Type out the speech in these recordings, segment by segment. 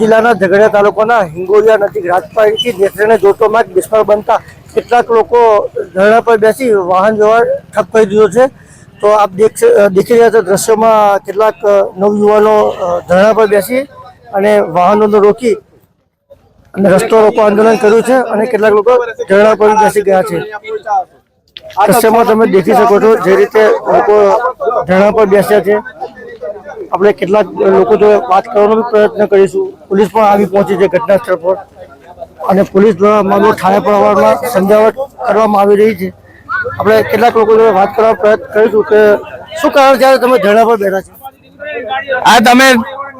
જિલ્લાના ઝઘડિયા તાલુકાના હિંગોલિયા નજીક રાજપાડીથી નેત્રને જોતો માર્ગ નિષ્ફળ બનતા કેટલાક લોકો ધરણા પર બેસી વાહન વ્યવહાર ઠપ કરી દીધો છે. તો આપ દેખ રહ્યા છો દ્રશ્યોમાં કેટલાક નવયુવાનો ધરણા પર બેસી અને વાહનોને રોકી અને રસ્તો રોકો આંદોલન કર્યું છે અને કેટલાક લોકો ધરણા પર બેસી ગયા છે. દ્રશ્યમાં તમે દેખી શકો છો જે રીતે લોકો ધરણા પર બેસ્યા છે. આપણે કેટલાક લોકો જોડે વાત કરવાનો પ્રયત્ન કરીશું. પોલીસ પણ આવી પહોંચી છે ઘટના સ્થળ પર. અને પોલીસ દ્વારા મામલો ઠાણે પ્રમાણમાં સમજાવટ કરવામાં આવી રહી છે. આપણે કેટલાક લોકો જોડે વાત કરવા પ્રયત્ન કરીશું કે શું કારણ છે? તમે ધરણા પર બેઠા છો. આ તમે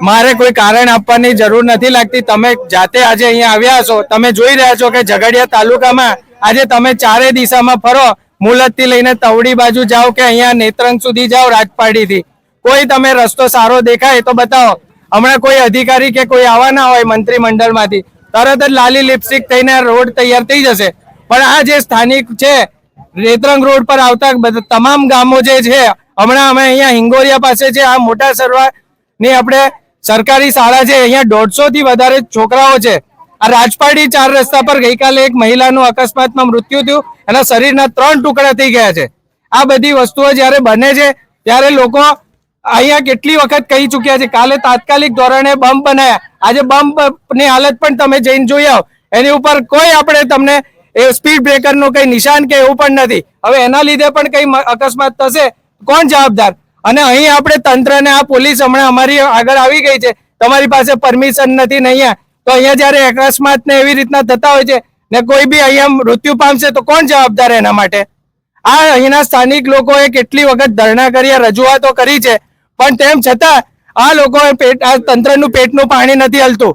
મારે કોઈ કારણ આપવાની જરૂર નથી લાગતી. તમે જાતે આજે અહીંયા આવ્યા છો. તમે જોઈ રહ્યા છો કે ઝઘડિયા તાલુકામાં આજે તમે ચારે દિશામાં ફરો. મુલતથી લઈને તવડી બાજુ જાઓ કે અહીંયા નેત્રંગ સુધી જાઓ રાજપાડીથી. કોઈ તમે રસ્તો સારો દેખાય તો બતાવો. હમણાં કોઈ અધિકારી કે કોઈ આવવાના હોય મંત્રીમંડળમાંથી, તરત જ લાલી લિપસ્ટિક થઈને રોડ તૈયાર થઈ જશે. પણ આ જે સ્થાનિક છે, રેતરંગ રોડ પર આવતા બધા, તમામ ગામો જે છે, હમણાં અમે અહીંયા હિંગોરિયા પાસે છે, આ મોટા સરવાની આપણે સરકારી શાળા છે, અહીંયા દોઢસો થી વધારે છોકરાઓ છે. આ રાજપાડી ચાર રસ્તા પર ગઈકાલે એક મહિલાનું અકસ્માતમાં મૃત્યુ થયું, એના શરીરના ત્રણ ટુકડા થઈ ગયા છે. આ બધી વસ્તુઓ જ્યારે બને છે, ત્યારે લોકો અહીંયા કેટલી વખત કહી ચુક્યા છે? કાલે તાત્કાલિક ધોરણે બમ્પ બનાયા. આજે બમ્પની હાલત પણ તમે જઈને જોઈ આવો. એની ઉપર કોઈ આપણે તમને એ સ્પીડ બ્રેકરનું કઈ નિશાન કે એવું પણ નથી. હવે એના લીધે પણ કઈ અકસ્માત થશે? કોણ જવાબદાર? અને અહીં આપણે તંત્ર ને આ પોલીસ હમણાં અમારી આગળ આવી ગઈ છે. તમારી પાસે પરમિશન નથી ને અહીંયા. તો અહીંયા જયારે અકસ્માત ને એવી રીતના થતા હોય છે ને કોઈ બી અહીંયા મૃત્યુ પામશે, તો કોણ જવાબદાર એના માટે? આ અહીંના સ્થાનિક લોકોએ કેટલી વખત ધરણા કર્યા, રજૂઆતો કરી છે. પણ તેમ છતાં આ લોકો પેટ આ તંત્રનું પેટનું પાણી નથી હલતું.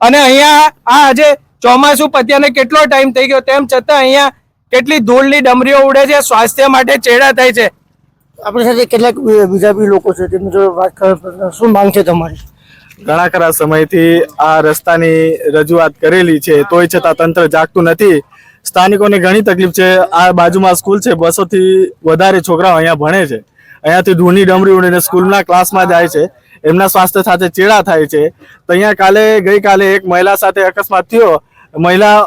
અને અહીંયા આ આજે ચોમાસું પત્યાને કેટલો ટાઈમ થઈ ગયો તેમ છતાં અહીંયા કેટલી ધૂળની ડમરીઓ ઉડે છે સ્વાસ્થ્ય માટે ચેડા થાય છે. આપણી સાથે કેટલાક બીજા બી લોકો છે તેમની જોડે વાત કરવા શું માંગ છે તમારી? ઘણા ખરા સમયથી આ રસ્તાની રજૂઆત કરેલી છે તોય છતાં તંત્ર જાગતું નથી. સ્થાનિકોને ઘણી તકલીફ છે આ બાજુમાં સ્કૂલ છે બસોથી વધારે છોકરાઓ અહીંયા ભણે છે. અહીંયાથી ધૂની ડમરી ઉડીને સ્કૂલના ક્લાસમાં જાય છે. એમના સ્વાસ્થ્ય સાથે ચેડા થાય છે. તો અહીંયા કાલે ગઈકાલે એક મહિલા સાથે અકસ્માત થયો. મહિલા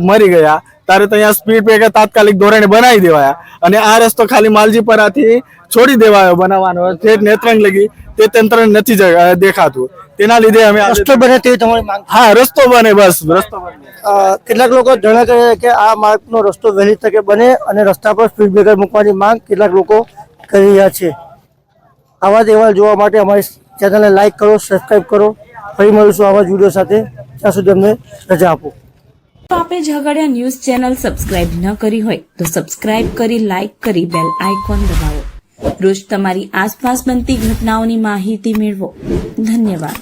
મરી ગયા. ત્યારે તો અહીંયા સ્પીડ બ્રેકર તાત્કાલિક ધોરણે બનાવી દેવાયા. અને આ રસ્તો ખાલી માલજીપરાથી છોડી દેવાયો બનાવવાનો. જે નેત્રંગ લગી તે તંત્ર નથી જ- દેખાતું. તેના લીધે અમે રસ્તો બને તેવી તમારી માંગ હા રસ્તો બને બસ રસ્તો બને. કેટલાક લોકો જણા કરે કે આ માર્ગનો રસ્તો વહેલી તકે બને અને રસ્તા પર સ્પીડ બ્રેકર મૂકવાની માંગ. કેટલાક લોકો કરી રહ્યા છે. આવા જ જોવા માટે અમારી ચેનલને લાઇક કરો સબસ્ક્રાઈબ કરો. ફરી મળીશું આવા જ વીડિયો સાથે. ત્યાં સુધી અમને રજા આપો. તો આપે ઝઘડિયા ન્યૂઝ ચેનલ સબસ્ક્રાઇબ ન કરી હોય તો સબસ્ક્રાઇબ કરી લાઇક કરી, બેલ આઇકોન દબાવો. રોજ તમારી આસપાસ બનતી ઘટનાઓની માહિતી મેળવો. ધન્યવાદ.